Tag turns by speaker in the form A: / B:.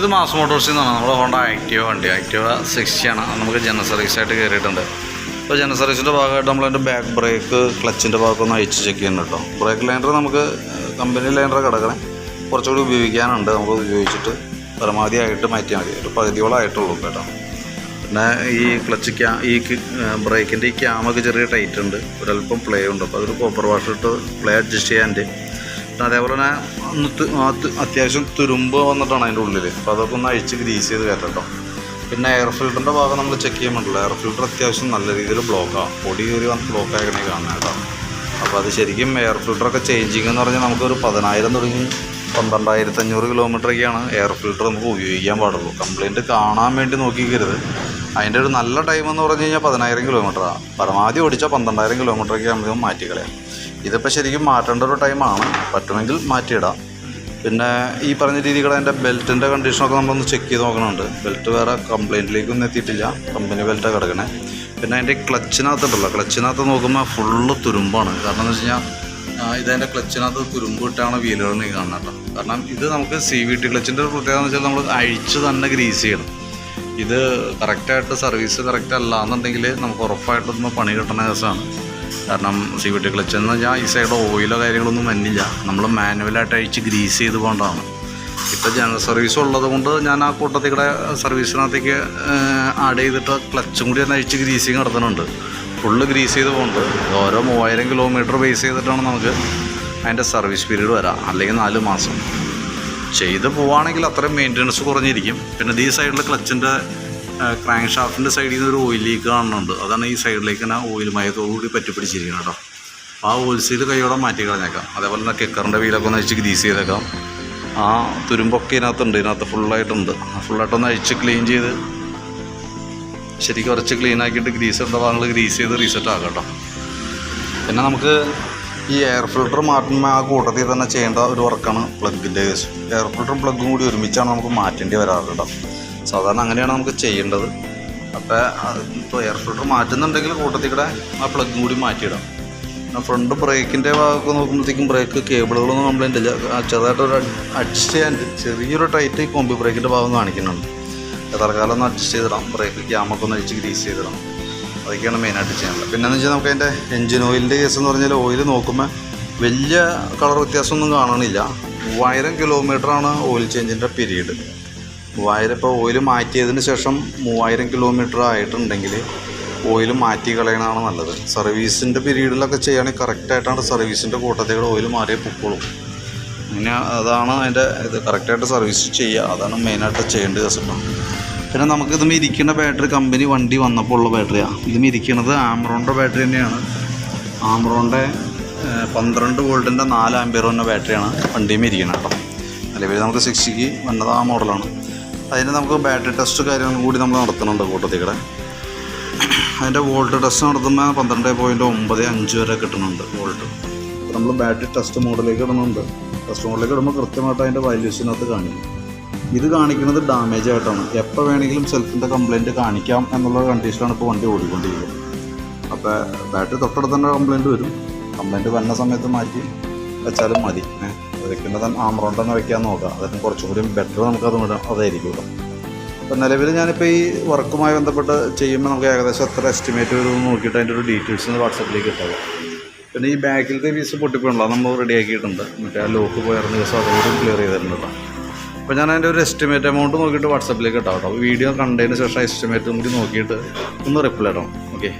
A: ഇത് മാസ് മോട്ടോഴ്സിൽ നിന്നാണ് നമ്മുടെ ഹോണ്ട ആക്റ്റീവ വണ്ടി. ആക്റ്റീവ സിക്സ്റ്റിയാണ് നമുക്ക് ജനറൽ സർവീസ് ആയിട്ട് കയറിയിട്ടുണ്ട് അപ്പോൾ ജനറൽ സർവീസിന്റെ ഭാഗമായിട്ട് നമ്മളതിന്റെ ബാക്ക് ബ്രേക്ക് ക്ലച്ചിന്റെ ഭാഗത്തൊന്ന് അയച്ച് ചെക്ക് ചെയ്യുന്നുണ്ട് കേട്ടോ ബ്രേക്ക് ലൈനർ നമുക്ക് കമ്പനി ലൈനർ കിടക്കണേ കുറച്ചുകൂടി ഉപയോഗിക്കാനുണ്ട്. നമുക്ക് ഉപയോഗിച്ചിട്ട് പരമാവധി ആയിട്ട് മാറ്റിയാൽ മതി. ഒരു പകുതിയോളം ആയിട്ടുള്ളൂ കേട്ടോ പിന്നെ ഈ ക്ലച്ച് ക്യാ ഈ ബ്രേക്കിന്റെ ഈ ക്യാമൊക്കെ ചെറിയ ടൈറ്റ് ഉണ്ട്. ഒരല്പം പ്ലേ ഉണ്ട്. അപ്പോൾ അതൊരു കോപ്പർ വാഷ് ഇട്ട് പ്ലേ അഡ്ജസ്റ്റ് ചെയ്യാന്റെ അതേപോലെ തന്നെ ഒന്ന് അത്യാവശ്യം തുരുമ്പ് വന്നിട്ടാണ് അതിന്റെ ഉള്ളിൽ അപ്പോൾ അതൊക്കെ ഒന്ന് അഴിച്ച് ഗ്രീസ് ചെയ്ത് കയറ്റട്ടോ പിന്നെ എയർ ഫിൽറ്ററിന്റെ ഭാഗം നമ്മൾ ചെക്ക് ചെയ്യാൻ പറ്റില്ല. എയർ ഫിൽറ്റർ അത്യാവശ്യം നല്ല രീതിയിൽ ബ്ലോക്കാണ് പൊടി കയറി വന്ന് ബ്ലോക്ക് ആക്കണേ കാണുന്നത് കേട്ടോ. അപ്പോൾ അത് ശരിക്കും എയർ ഫിൽറ്ററൊക്കെ ചേഞ്ചിങ് എന്ന് പറഞ്ഞാൽ നമുക്കൊരു പതിനായിരം തുടങ്ങി പന്ത്രണ്ടായിരത്തി അഞ്ഞൂറ് കിലോമീറ്ററൊക്കെയാണ് എയർ ഫിൽറ്റർ നമുക്ക് ഉപയോഗിക്കാൻ പാടുള്ളൂ. കംപ്ലയിന്റ് കാണാൻ വേണ്ടി നോക്കിക്കരുത്. അതിന്റെ ഒരു നല്ല ടൈം എന്ന് പറഞ്ഞു കഴിഞ്ഞാൽ പതിനായിരം കിലോമീറ്ററാണ് പരമാവധി ഓടിച്ചാൽ പന്ത്രണ്ടായിരം കിലോമീറ്ററൊക്കെ നമുക്ക് മാറ്റിക്കളയാം ഇതിപ്പോൾ ശരിക്കും മാറ്റേണ്ട ഒരു ടൈമാണ് പറ്റുമെങ്കിൽ മാറ്റിയിടാം. പിന്നെ ഈ പറഞ്ഞ രീതികൾ അതിന്റെ ബെൽറ്റിന്റെ കണ്ടീഷനൊക്കെ നമ്മളൊന്ന് ചെക്ക് ചെയ്ത് നോക്കണുണ്ട്. ബെൽറ്റ് വേറെ കംപ്ലയിന്റിലേക്കൊന്നും എത്തിയിട്ടില്ല. കമ്പനി ബെൽറ്റാണ് കിടക്കണേ. പിന്നെ അതിന്റെ ക്ലച്ചിനകത്തുണ്ടല്ലോ ക്ലച്ചിനകത്ത് നോക്കുമ്പോൾ ഫുള്ള് തുരുമ്പാണ്. കാരണം എന്ന് വെച്ച് കഴിഞ്ഞാൽ ഇതതിന്റെ ക്ലച്ചിനകത്ത് തുരുമ്പ് ഇട്ടാണ് വീലുകളിൽ കാണുന്നത് കേട്ടോ. കാരണം ഇത് നമുക്ക് സി വി ടി ക്ലച്ചിന്റെ ഒരു പ്രത്യേകത എന്ന് വെച്ചാൽ നമ്മൾ അഴിച്ച് തന്നെ ഗ്രീസ് ചെയ്യണം. ഇത് കറക്റ്റായിട്ട് സർവീസ് കറക്റ്റ് അല്ല എന്നുണ്ടെങ്കിൽ നമുക്ക് ഉറപ്പായിട്ടൊന്ന് പണി കിട്ടുന്ന കേസാണ് കാരണം സി വി ടി ക്ലച്ച് എന്ന് പറഞ്ഞാൽ ഈ സൈഡ് ഓയിലോ കാര്യങ്ങളൊന്നും വന്നില്ല. നമ്മൾ മാനുവലായിട്ട് അഴിച്ച് ഗ്രീസ് ചെയ്ത് കൊണ്ടാണ് ഇപ്പോൾ ജനറൽ സർവീസ് ഉള്ളത് കൊണ്ട് ഞാൻ ആ കൂട്ടത്തിൽ കൂടെ സർവീസിനകത്തേക്ക് ആഡ് ചെയ്തിട്ട് ക്ലച്ചും കൂടി ഒന്ന് അഴിച്ച് ഗ്രീസിങ് നടത്തുന്നുണ്ട്. ഫുള്ള് ഗ്രീസ് ചെയ്ത് പോകുന്നുണ്ട് ഓരോ മൂവായിരം കിലോമീറ്റർ ബേസ് ചെയ്തിട്ടാണ് നമുക്ക് അതിന്റെ സർവീസ് പീരീഡ് വരാം. അല്ലെങ്കിൽ നാല് മാസം. ചെയ്ത് പോവുകയാണെങ്കിൽ അത്രയും മെയിന്റനൻസ് കുറഞ്ഞിരിക്കും. പിന്നെ ഈ സൈഡിലെ ക്ലച്ചിന്റെ ക്രാങ്ക് ഷാഫ്റ്റിന്റെ സൈഡിൽ നിന്ന് ഒരു ഓയിൽ ലീക്ക് കാണുന്നുണ്ട്. അതാണ് ഈ സൈഡിലേക്ക് തന്നെ ഓയിൽ മയത്തോടുകൂടി പറ്റി പിടിച്ചിരിക്കുന്നത് കേട്ടോ. ആ ഓയിൽ സീൽ കൈയോടെ മാറ്റി കളഞ്ഞേക്കാം. അതേപോലെ തന്നെ കിക്കറിന്റെ വീലൊക്കെ ഒന്ന് അഴിച്ച് ഗ്രീസ് ചെയ്തേക്കാം. ആ തുരുമ്പൊക്കെ ഇതിനകത്തുണ്ട്. ഇതിനകത്ത് ഫുള്ളായിട്ടുണ്ട് ഫുള്ളായിട്ടൊന്ന് അഴിച്ച് ക്ലീൻ ചെയ്ത് ശരിക്കും കുറച്ച് ക്ലീൻ ആക്കിയിട്ട് ഗ്രീസ് ഇട്ട ഭാഗങ്ങൾ ഗ്രീസ് ചെയ്ത് റീസെറ്റ് ആക്കാം കേട്ടോ. പിന്നെ നമുക്ക് ഈ എയർ ഫിൽട്ടർ മാറ്റുമ്പോൾ ആ കൂട്ടത്തിൽ തന്നെ ചെയ്യേണ്ട ഒരു വർക്കാണ് പ്ലഗിന്റെ കേസ് എയർ ഫിൽട്ടറും പ്ലഗും കൂടി ഒരുമിച്ചാണ് നമുക്ക് മാറ്റേണ്ടി വരാറ് കേട്ടോ. സാധാരണ അങ്ങനെയാണ് നമുക്ക് ചെയ്യേണ്ടത്. അപ്പോൾ ഇപ്പോൾ എയർ ഫിൽട്ടർ മാറ്റുന്നുണ്ടെങ്കിൽ കൂട്ടത്തിൽ കൂടെ ആ പ്ലഗും കൂടി മാറ്റിയിടാം. ഫ്രണ്ട് ബ്രേക്കിന്റെ ഭാഗമൊക്കെ നോക്കുമ്പോഴത്തേക്കും ബ്രേക്ക് കേബിളുകളൊന്നും കംപ്ലൈന്റ് ഇല്ല. ചെറുതായിട്ടൊരു അഡ്ജസ്റ്റ് ചെയ്യാൻ ചെറിയൊരു ടൈറ്റ് കോമ്പി ബ്രേക്കിന്റെ ഭാഗം കാണിക്കുന്നുണ്ട്. തൽക്കാലം ഒന്ന് അഡ്ജസ്റ്റ് ചെയ്തിടാം. ബ്രേക്ക് ക്യാമൊക്കെ ഒന്ന് അഴിച്ച് ഗ്രീസ് ചെയ്തിടാം. അതൊക്കെയാണ് മെയിനായിട്ട് ചെയ്യാനുള്ളത്. പിന്നെന്ന് വെച്ചാൽ നമുക്ക് അതിന്റെ എൻജിൻ ഓയിലിന്റെ കേസ് എന്ന് പറഞ്ഞാൽ ഓയിൽ നോക്കുമ്പോൾ വലിയ കളർ വ്യത്യാസമൊന്നും കാണണില്ല മൂവായിരം കിലോമീറ്ററാണ് ഓയിൽ ചേഞ്ചിന്റെ പീരീഡ് മൂവായിരം ഇപ്പോൾ ഓയിൽ മാറ്റിയതിന് ശേഷം മൂവായിരം കിലോമീറ്റർ ആയിട്ടുണ്ടെങ്കിൽ ഓയിൽ മാറ്റി കളയണതാണ് നല്ലത്. സർവീസിന്റെ പീരീഡിലൊക്കെ ചെയ്യുകയാണെങ്കിൽ കറക്റ്റായിട്ടാണ് സർവീസിന്റെ കൂട്ടത്തേക്ക് ഓയിൽ മാറിയേ പൊക്കോളും. അങ്ങനെ അതാണ് അതിന്റെ ഇത്. കറക്റ്റായിട്ട് സർവീസ് ചെയ്യുക. അതാണ് മെയിനായിട്ട് ചെയ്യേണ്ടത്. കേട്ടോ പിന്നെ നമുക്ക് ഇത് ഇരിക്കുന്ന ബാറ്ററി കമ്പനി വണ്ടി വന്നപ്പോൾ ഉള്ള ബാറ്ററിയാണ് ഇതും ഇരിക്കുന്നത് ആമറോണിന്റെ ബാറ്ററി തന്നെയാണ്. ആമറോണിന്റെ പന്ത്രണ്ട് വോൾട്ടിന്റെ നാല് ആംബിയർ വന്ന ബാറ്ററിയാണ് വണ്ടിയും ഇരിക്കുന്നത് കേട്ടോ. നിലവിൽ നമുക്ക് സിക്സ്റ്റിക്ക് വന്നത് ആ മോഡലാണ് അതിന് നമുക്ക് ബാറ്ററി ടെസ്റ്റ് കാര്യങ്ങൾ കൂടി നമ്മൾ നടത്തുന്നുണ്ട് കൂട്ടത്തിൽ കൂടെ അതിന്റെ വോൾട്ട് ടെസ്റ്റ് നടത്തുമ്പോൾ പന്ത്രണ്ട് പോയിന്റ് ഒമ്പത് അഞ്ച് വരെ കിട്ടുന്നുണ്ട് വോൾട്ട് നമ്മൾ ബാറ്ററി ടെസ്റ്റ് മോഡിലേക്ക് ഇടുന്നുണ്ട്. ടെസ്റ്റ് മോഡിലേക്ക് ഇടുമ്പോൾ കൃത്യമായിട്ട് അതിന്റെ വാല്യൂസിനകത്ത് കാണിക്കും. ഇത് കാണിക്കുന്നത് ഡാമേജ് ആയിട്ടാണ്. എപ്പോൾ വേണമെങ്കിലും സെൽഫിന്റെ കംപ്ലയിന്റ് കാണിക്കാം എന്നുള്ള കണ്ടീഷനാണ് ഇപ്പോൾ വണ്ടി ഓടിക്കൊണ്ടിരിക്കുന്നത്. അപ്പോൾ ബാറ്ററി തൊട്ടടുത്ത് തന്നെ കംപ്ലയിന്റ് വരും. കംപ്ലയിന്റ് വരുന്ന സമയത്ത് മാറ്റി വെച്ചാലും മതി. വെക്കുന്നത് ആമറോണ്ട് തന്നെ വെക്കാൻ നോക്കാം അതിന് കുറച്ചുകൂടി ബെറ്റർ നമുക്കത് അതായിരിക്കും കേട്ടോ അപ്പോൾ നിലവിൽ ഞാനിപ്പോൾ ഈ വർക്കുമായി ബന്ധപ്പെട്ട് ചെയ്യുമ്പോൾ നമുക്ക് ഏകദേശം എത്ര എസ്റ്റിമേറ്റ് വരും നോക്കിയിട്ട് അതിന്റെ ഒരു ഡീറ്റെയിൽസ് വാട്സപ്പിലേക്ക് ഇട്ടത് പിന്നെ ഈ ബാക്കിലത്തെ പീസ് പൊട്ടിപ്പോണല്ലോ നമ്മൾ റെഡിയാക്കിയിട്ടുണ്ട് മറ്റേ ആ ലോക്ക് പോയിരുന്ന ദിവസം അതുകൂടി ക്ലിയർ ചെയ്തിട്ടുണ്ട് അപ്പോൾ ഞാൻ അതിന്റെ ഒരു എസ്റ്റിമേറ്റ് എമൗണ്ട് നോക്കിയിട്ട് വാട്സപ്പിലേക്ക് ഇട്ടാം കേട്ടോ. വീഡിയോ കണ്ടതിന് ശേഷം എസ്റ്റിമേറ്റ് കൂടി നോക്കിയിട്ട് ഒന്ന് റിപ്ലൈ ഇടണം. ഓക്കെ